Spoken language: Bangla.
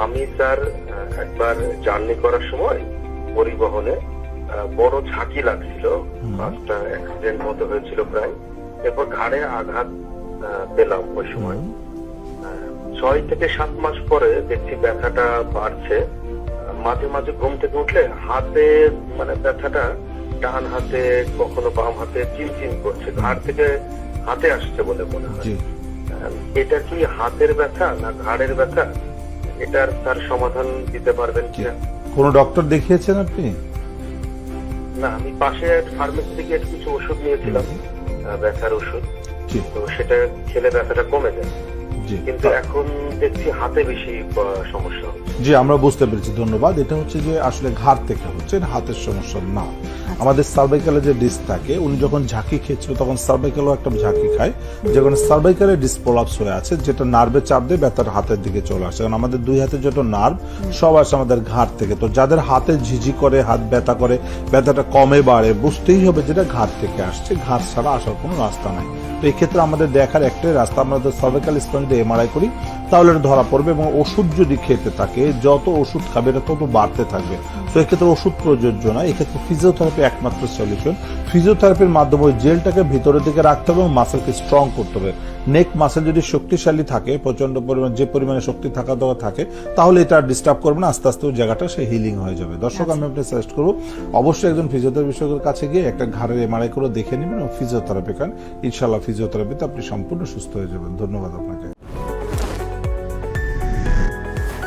আমি স্যার আহ, একবার জার্নি করার সময় পরিবহনে বড় ঝাঁকি লাগছিল। বাসটা অ্যাক্সিডেন্ট মতো হয়েছিল প্রায়। এরপর ঘাড়ে আঘাত পেলাম ওই সময়। ছয় থেকে সাত মাস পরে দেখছি ব্যথাটা বাড়ছে। মাঝে মাঝে ঘুম থেকে উঠলে হাতে মানে ব্যথাটা ডান হাতে কখনো বাম হাতে চিনচিন করছে। ঘাড় থেকে হাতে আসছে বলে মনে হয়। এটা কি হাতের ব্যথা না ঘাড়ের ব্যথা? এটার তার সমাধান দিতে পারবেন কিনা? কোনো ডক্টর দেখিয়েছেন আপনি? না আমি পাশে ফার্মেসি থেকে কিছু ওষুধ নিয়েছিলাম ব্যথার ওষুধ। তো সেটা খেলে ব্যথাটা কমে যায়। কিন্তু এখন দেখছি হাতে বেশি সমস্যা জি আমরা বুঝতে পেরেছি ধন্যবাদ। এটা হচ্ছে যে আসলে ঘাড় থেকে হচ্ছে হাতের সমস্যা না। আমাদের সার্ভাইকালে যে ডিস্ক থাকে উনি যখন ঝাঁকি খেয়েছিল তখন সার্ভাইকালও একটা ঝাঁকি খায়। যখন সার্ভাইকালে ডিসপোলাপস হয়ে আছে যেটা নার্ভে চাপ দিয়ে ব্যথার হাতের দিকে চলে আসে। কারণ আমাদের দুই হাতে যত নার্ভ সব আসে আমাদের ঘাড় থেকে। তো যাদের হাতে ঝিঝি করে হাত ব্যথা করে ব্যথাটা কমে বাড়ে বুঝতেই হবে যেটা ঘাড় থেকে আসছে। ঘাড় ছাড়া আসার কোনো রাস্তা নাই। তো এই ক্ষেত্রে আমাদের দেখার একটাই রাস্তা আমরা সার্ভাইকাল দিয়ে এমআরআই করি তাহলে এটা ধরা পড়বে এবং ওষুধ যদি খেতে থাকে যত ওষুধ খাবে এটা তত বাড়তে থাকবে। তো এক্ষেত্রে ওষুধ প্রযোজ্য না এক্ষেত্রে ফিজিওথেরাপি একমাত্র সলিউশন ফিজিওথেরাপির মাধ্যমে ওই জেলটাকে ভিতরের দিকে রাখতে হবে এবং মাসেলকে স্ট্রং করতে হবে। নেক মাসেল যদি শক্তিশালী থাকে প্রচণ্ড পরিমাণ যে পরিমাণে শক্তি থাকা দেওয়া থাকে তাহলে এটা ডিস্টার্ব করবে না আস্তে আস্তে ওই জায়গাটা সে হিলিং হয়ে যাবে। দর্শক আমি আপনি সাজেস্ট করব অবশ্যই একজন ফিজিওথেরাপি বিশেষজ্ঞের কাছে গিয়ে একটা ঘাড়ের এমআরআই করে দেখে নেবেন এবং ফিজিওথেরাপি খান ইনশাল্লাহ ফিজিওথেরাপিতে আপনি সম্পূর্ণ সুস্থ হয়ে যাবেন। ধন্যবাদ আপনাকে।